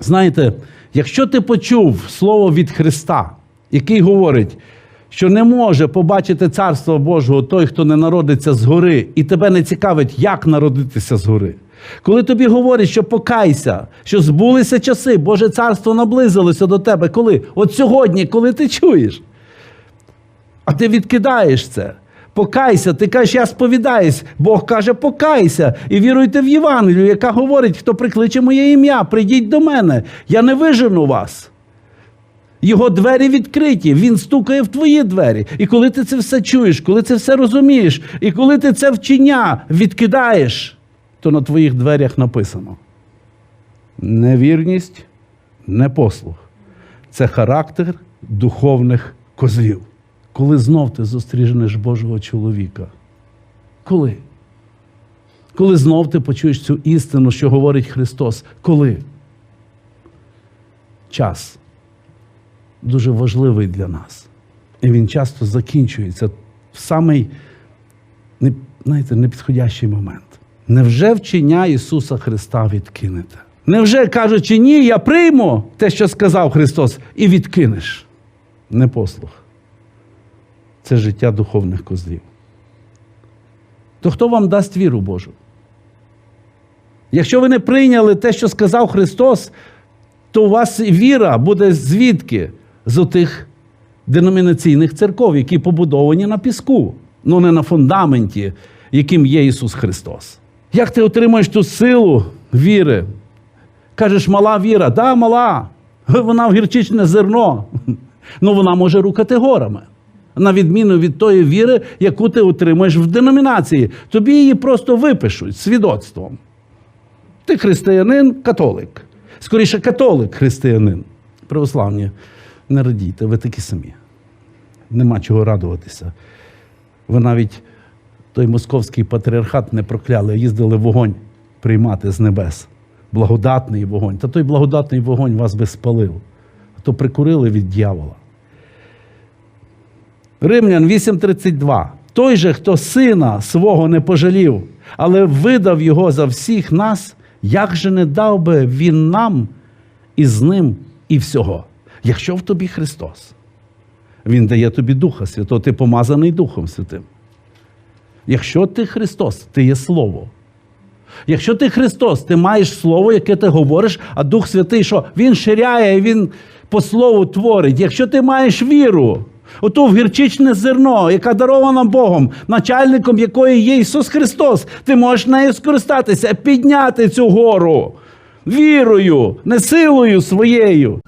Знаєте, якщо ти почув слово від Христа, який говорить, що не може побачити царство Божого той, хто не народиться згори, і тебе не цікавить, як народитися згори. Коли тобі говорять, що покайся, що збулися часи, Боже царство наблизилося до тебе. Коли? От сьогодні, коли ти чуєш. А ти відкидаєш це. Покайся, ти кажеш, я сповідаюсь. Бог каже, покайся і віруйте в Євангелію, яка говорить, хто прикличе моє ім'я, прийдіть до мене, я не вижену вас. Його двері відкриті, він стукає в твої двері. І коли ти це все чуєш, коли це все розумієш, і коли ти це вчення відкидаєш, то на твоїх дверях написано: невірність, непослух. Це характер духовних козлів. Коли знов ти зустрінеш Божого чоловіка? Коли? Коли знов ти почуєш цю істину, що говорить Христос? Коли? Час дуже важливий для нас. І він часто закінчується в самий не- знаєте, непідходящий момент. Невже вчення Ісуса Христа відкинете? Невже кажучи, ні, я прийму те, що сказав Христос, і відкинеш? Непослух. Це життя духовних козлів. То хто вам дасть віру Божу? Якщо ви не прийняли те, що сказав Христос, то у вас віра буде звідки? З отих деномінаційних церков, які побудовані на піску, ну не на фундаменті, яким є Ісус Христос. Як ти отримаєш ту силу віри? Кажеш, мала віра, да, мала. Вона в гірчичне зерно. Ну вона може рукати горами. На відміну від тої віри, яку ти отримаєш в деномінації. Тобі її просто випишуть свідоцтвом. Ти християнин, католик. Скоріше, католик християнин. Православні, не радійте, ви такі самі. Нема чого радуватися. Ви навіть той московський патріархат не прокляли, їздили вогонь приймати з небес. Благодатний вогонь. Та той благодатний вогонь вас би спалив. А то прикурили від дьявола. Римлян 8:32. Той же, хто сина свого не пожалів, але видав його за всіх нас, як же не дав би він нам і з ним і всього, якщо в тобі Христос. Він дає тобі Духа Святого, ти помазаний Духом Святим. Якщо ти Христос, ти є Слово. Якщо ти Христос, ти маєш Слово, яке ти говориш, а Дух Святий, що Він ширяє Він по Слову творить. Якщо ти маєш віру, оту в гірчичне зерно, яка дарована Богом, начальником якої є Ісус Христос, ти можеш нею скористатися, підняти цю гору вірою, не силою своєю.